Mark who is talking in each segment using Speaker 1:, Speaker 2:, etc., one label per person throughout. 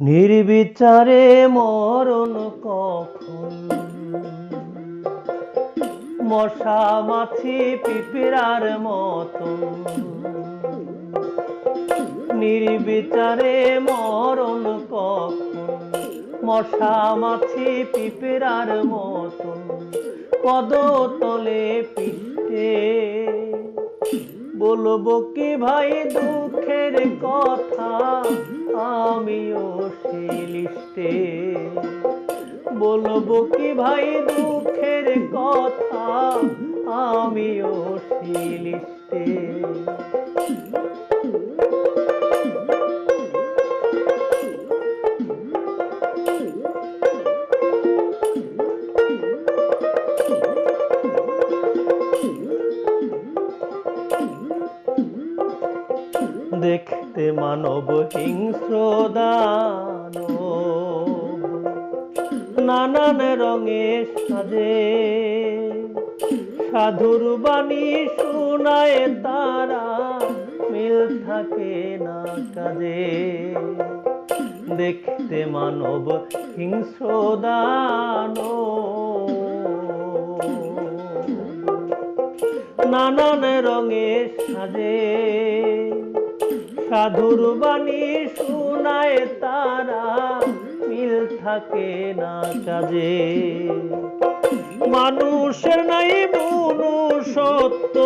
Speaker 1: নির্বিচারে মরণ কখন? মশা মাছি পিঁপড়ার মতন। নির্বিচারে মরণ কখন? মশা মাছি পিঁপড়ার মতন। পদতলে পিঠে বলব কি ভাই দুঃখের কথা? আমিও সে লিস্টে। বলব কি ভাই দুঃখের কথা? আমিও সে লিস্টে। মানব হিংস্র দানব। নানান রঙে সাজে। সাধুর বাণী শোনায় তারা, মিল থাকে না কাজে। দেখতে মানব হিংস্র দানব। নানান রঙে সাজে। সাধুর বাণী শোনায় তারা, মিল থাকে না কাজে। মানুষের নাই মনু সত্য,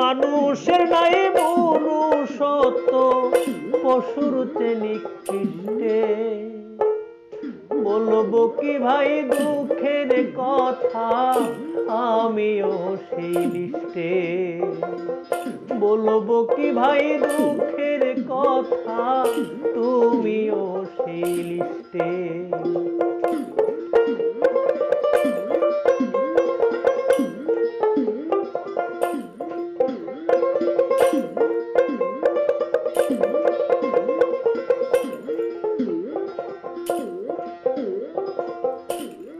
Speaker 1: মানুষের নাই মনু সত্য, পশুর চেনি কৃষ্টে বলব কি ভাই দুঃখের কথা, আমিও সেই লিস্টে বলব কি ভাই দুঃখের কথা তুমিও সেই লিস্টে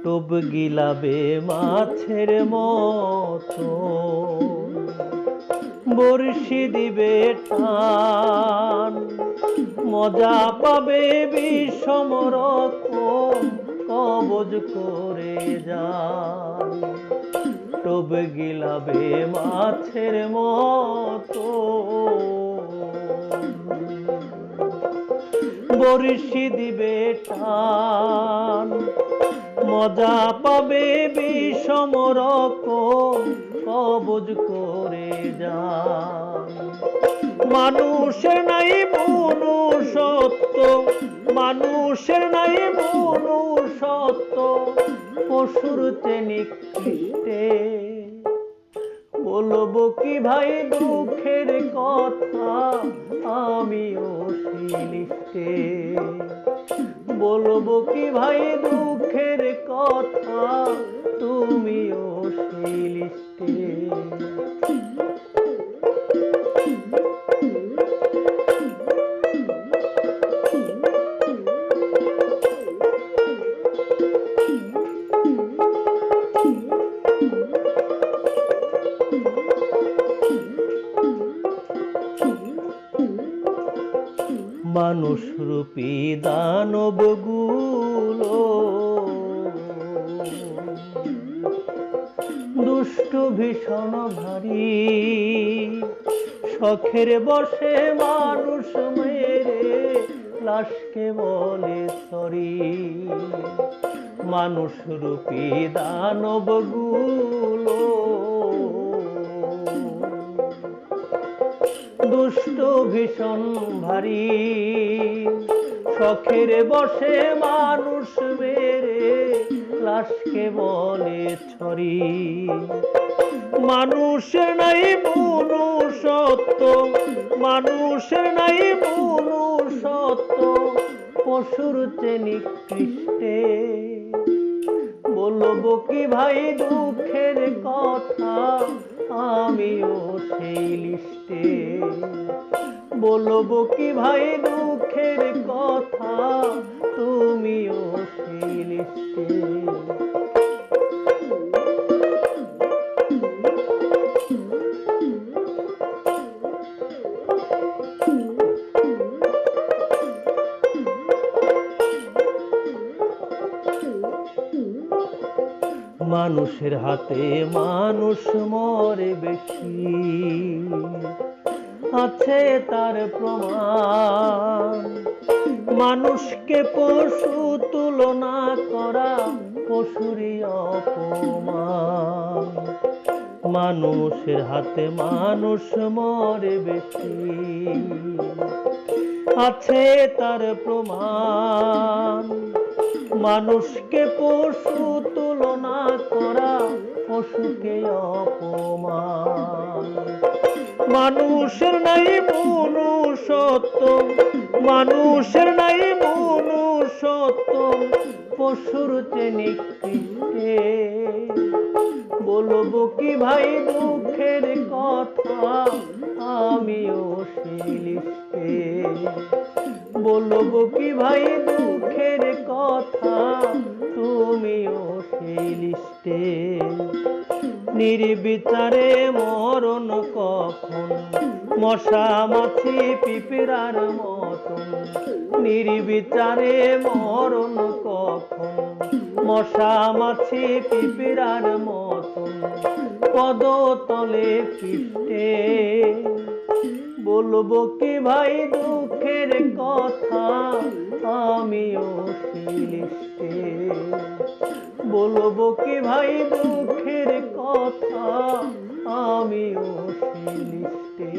Speaker 1: টুব গিলাবে মাছের মতো। বর্ষি দিবে টান মজা পাবে বিষম রকম কবজ করে যান। টুব গিলাবে মাছের মতো। বর্ষি দিবে টান মজা পাবে বিষম রকম কবজ করে যান। মানুষের নাই মনু সত্য, মানুষের নাই মনু সত্য পশুর চেনি কৃষ্টে বলব কি ভাই দুঃখের কথা, আমিও লিস্টে বলব কি ভাই দুঃখের কথা? তুমিও সেই লিস্টে মানুষ রূপী দানবগুলো। দুষ্ট ভীষণ ভারী, শখের বসে মানুষ মেরে লাশকে বলে সরি। মানুষ রূপী দানবগুলো দুষ্ট ভীষণ ভারী। শখের বসে মানুষ মেরে লাশকে বলে ছড়ি। মানুষের নাই মনু সত্য মানুষের নাই মনু সত্য পশুর চেনি কৃষ্টে। বলব কি ভাই দুঃখের কথা, আমিও সেই লিস্টে বলব কি ভাই দুঃখের কথা? তুমিও সেই মানুষের হাতে মানুষ মরে বেশি। আছে তার প্রমাণ। মানুষকে পশু তুলনা করা পশুরই অপমান। মানুষের হাতে মানুষ মরে বেশি। আছে তার প্রমাণ। মানুষকে পশু তুলনা করা পশুকে অপমান। মানুষের নাই মনুষ্যত্ব, মানুষের নাই মনুষ্যত্ব, পশুর চেনে কৃষ্ণে বলব কি ভাই দুঃখের কথা, আমিও শিলিশে বলব কি ভাই কথা, তুমিও সেই লিস্টে নির্বিচারে মরণ কখন? মশা, মাছি, পিঁপড়ার মতন। নির্বিচারে মরণ কখন? মশা, মাছি, পিঁপড়ার মতন। পদতলে পৃষ্ঠে বলব কি ভাই দুঃখের কথা? আমিও শিলিষ্টে বলব কি ভাই দুঃখের কথা? আমিও শিলিষ্টে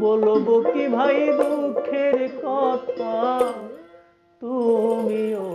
Speaker 1: বলব কি ভাই দুঃখের কথা? তুমিও